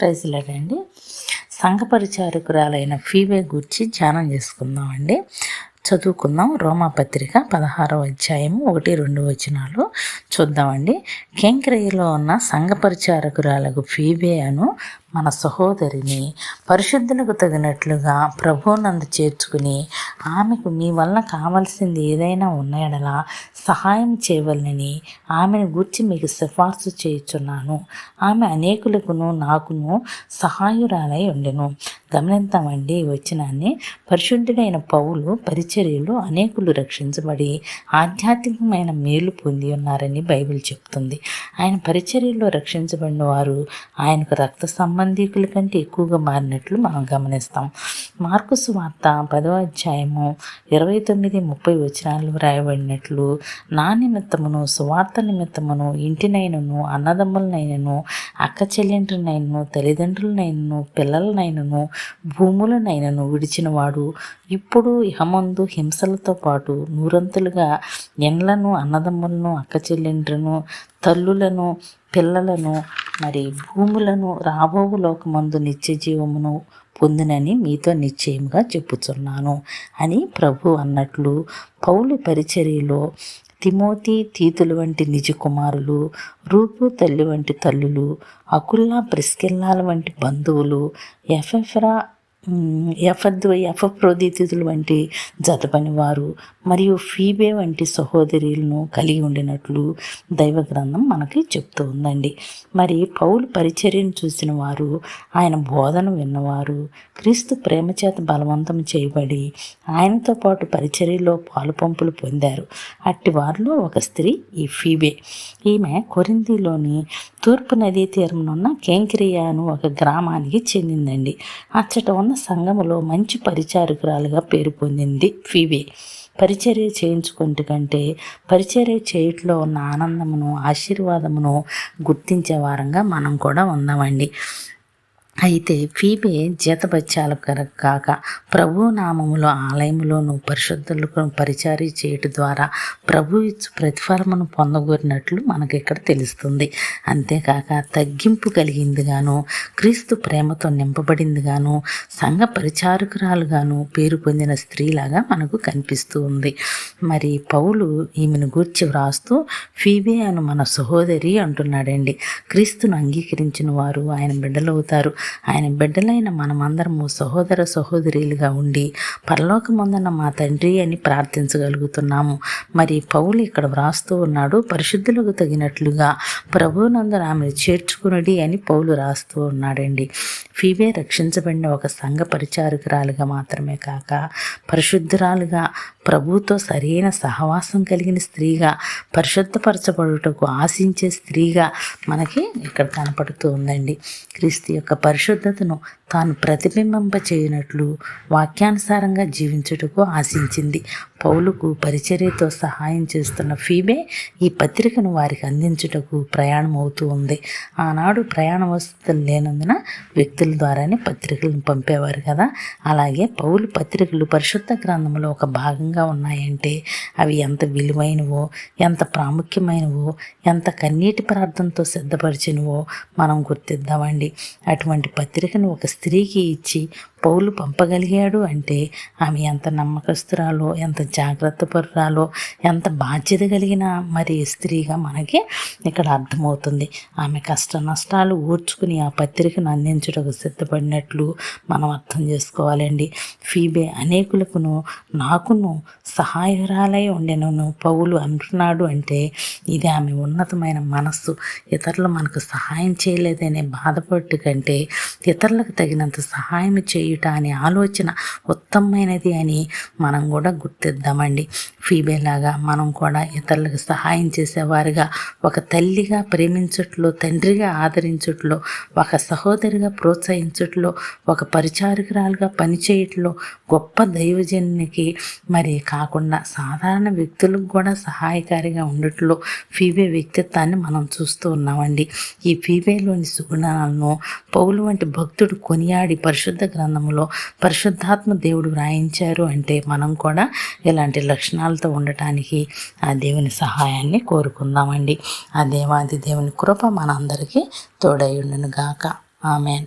ప్రైజ్లాడండి సంఘ పరిచారకురాలైన ఫీవే గురించి ధ్యానం చేసుకుందామండి. చదువుకుందాం. రోమాపత్రిక పదహారవ అధ్యాయము ఒకటి రెండు వచనాలు చూద్దామండి. కేంక్రయ్యలో ఉన్న సంఘ పరిచారకురాలకు ఫీబే అను మన సహోదరిని పరిశుద్ధులకు తగినట్లుగా ప్రభువునందు చేర్చుకుని ఆమెకు మీ వలన కావలసింది ఏదైనా ఉన్నాయడలా సహాయం చేయవలనని ఆమెను గూర్చి మీకు సిఫార్సు చేయుచున్నాను. ఆమె అనేకులకును నాకును సహాయురాలై ఉండెను. గమనిద్దామండి వచ్చినాన్ని పరిశుద్ధుడైన పౌలు పరిచర్యలు అనేకులు రక్షించబడి ఆధ్యాత్మికమైన మేలు పొంది ఉన్నారని బైబిల్ చెప్తుంది. ఆయన పరిచర్యలో రక్షించబడిన వారు ఆయనకు రక్త సంబంధికుల కంటే ఎక్కువగా మారినట్లు మనం గమనిస్తాం. మార్కుసు వార్త పదవ అధ్యాయము ఇరవై తొమ్మిది ముప్పై వచనాలు వ్రాయబడినట్లు నా నిమిత్తమును సువార్త నిమిత్తమును ఇంటినైనను అన్నదమ్ములనైనను అక్క చెల్లెండ్రునైనను తల్లిదండ్రులనైనను పిల్లలనైనను భూములనైనను విడిచినవాడు. ఇప్పుడు ఇహమందు హింసలతో పాటు నూరంతులుగా ఎండ్లను అన్నదమ్ములను అక్క చెల్లెండ్రును తల్లులను పిల్లలను మరి భూములను రాబోవు లోకమందు నిత్య జీవమును పొందునని మీతో నిశ్చయముగా చెప్పుచున్నాను అని ప్రభు అన్నట్లు పౌలు పరిచర్యలో తిమోతి తీతులు వంటి నిజ కుమారులు రూపు తల్లి వంటి తల్లులు అకుల్లా ప్రిస్కిల్లాల వంటి బంధువులు ఎఫెఫ్రా ఎఫద్వ ఎఫప్రోదితులు వంటి జతపని వారు మరియు ఫీబే వంటి సహోదరులను కలిగి ఉండినట్లు దైవ గ్రంథం మనకి చెప్తూ ఉందండి. మరి పౌలు పరిచర్యను చూసిన వారు ఆయన బోధన విన్నవారు క్రీస్తు ప్రేమ చేత బలవంతం చేయబడి ఆయనతో పాటు పరిచర్యలో పాలు పంపులు పొందారు. అట్టి వారిలో ఒక స్త్రీ ఈ ఫీబే. ఈమె కొరిందిలోని తూర్పు నదీ తీరంలో కేంక్రియా అను ఒక గ్రామానికి చెందిందండి. అచ్చట ఉన్న సంఘములో మంచి పరిచారకురాలుగా పేరు పొందింది ఫీబే పరిచర్య చేయించుకుంటు కంటే పరిచర్య చేయట్లో ఉన్న ఆనందమును ఆశీర్వాదమును గుర్తించే వారంగా మనం కూడా ఉందామండి. అయితే ఫీబే జీతబత్యాల కాక ప్రభు నామములో ఆలయములోను పరిశుద్ధులకు పరిచారి చేయటం ద్వారా ప్రభు ఇచ్చు ప్రతిఫలమును పొందగోరినట్లు మనకి ఇక్కడ తెలుస్తుంది. అంతేకాక తగ్గింపు కలిగింది గాను క్రీస్తు ప్రేమతో నింపబడింది గాను సంఘ పరిచారకురాలుగాను పేరు పొందిన స్త్రీలాగా మనకు కనిపిస్తూ ఉంది. మరి పౌలు ఈమెను గూర్చి వ్రాస్తూ ఫీబే అను మన సహోదరి అంటున్నాడండి. క్రీస్తును అంగీకరించిన వారు ఆయన బిడ్డలవుతారు. ఆయన బిడ్డలైన మనమందరము సహోదర సహోదరులుగా ఉండి పరలోకమందున్న మా తండ్రి అని ప్రార్థించగలుగుతున్నాము. మరి పౌలు ఇక్కడ వ్రాస్తూ ఉన్నాడు పరిశుద్ధులకు తగినట్లుగా ప్రభునందు ఆమెను చేర్చుకునుడి అని పౌలు రాస్తూ ఉన్నాడండి. ఫీవే రక్షించబడిన ఒక సంఘ పరిచారకురాలుగా మాత్రమే కాక పరిశుద్ధురాలుగా ప్రభుతో సరైన సహవాసం కలిగిన స్త్రీగా పరిశుద్ధపరచబడుటకు ఆశించే స్త్రీగా మనకి ఇక్కడ కనపడుతూ ఉందండి. క్రీస్తు యొక్క పరిశుద్ధతను తాను ప్రతిబింబింప చేయనట్లు వాక్యానుసారంగా జీవించుటకు ఆశించింది. పౌలుకు పరిచర్యతో సహాయం చేస్తున్న ఫీబే ఈ పత్రికను వారికి అందించుటకు ప్రయాణం అవుతూ ఉంది. ఆనాడు ప్రయాణ వసతులు లేనందున వ్యక్తుల ద్వారానే పత్రికలను పంపేవారు కదా. అలాగే పౌలు పత్రికలు పరిశుద్ధ గ్రంథంలో ఒక భాగంగా ఉన్నాయంటే అవి ఎంత విలువైనవో ఎంత ప్రాముఖ్యమైనవో ఎంత కన్నీటి ప్రార్థనతో సిద్ధపరిచినవో మనం గుర్తిద్దామండి. అటువంటి పత్రికను ఒక స్త్రీకి ఇచ్చి పౌలు పంపగలిగాడు అంటే ఆమె ఎంత నమ్మకస్తురాలో ఎంత జాగ్రత్త పరురాలో ఎంత బాధ్యత కలిగిన మరి స్త్రీగా మనకి ఇక్కడ అర్థమవుతుంది. ఆమె కష్ట నష్టాలు ఊడ్చుకుని ఆ పత్రికను అందించడానికి సిద్ధపడినట్లు మనం అర్థం చేసుకోవాలండి. ఫీబే అనేకులకును నాకును సహాయరాలై ఉండెను పౌలు అంటున్నాడు అంటే ఇది ఆమె ఉన్నతమైన మనస్సు. ఇతరులు మనకు సహాయం చేయలేదనే బాధపట్టు కంటే ఇతరులకు తగినంత సహాయం చేయుట అనే ఆలోచన ఉత్తమమైనది అని మనం కూడా గుర్తిద్దామండి. ఫీబేలాగా మనం కూడా ఇతరులకు సహాయం చేసేవారుగా ఒక తల్లిగా ప్రేమించుట్లో తండ్రిగా ఆదరించుట్లో ఒక సహోదరిగా ప్రోత్సహించుట్లో ఒక పరిచారకురాలుగా పనిచేయట్లో గొప్ప దైవజనునికి మరి కాకుండా సాధారణ వ్యక్తులకు కూడా సహాయకారిగా ఉండట్లో ఫీబే వ్యక్తిత్వాన్ని మనం చూస్తూ ఉన్నామండి. ఈ ఫీబేలోని సుగుణాలను పౌలు వంటి భక్తుడు కొనియాడి పరిశుద్ధ గ్రంథం గ్రంథములో పరిశుద్ధాత్మ దేవుడు వ్రాయించారు అంటే మనం కూడా ఇలాంటి లక్షణాలతో ఉండటానికి ఆ దేవుని సహాయాన్ని కోరుకుందామండి. ఆ దేవాది దేవుని కృప మనందరికీ తోడై ఉండును గాక ఆమెన్.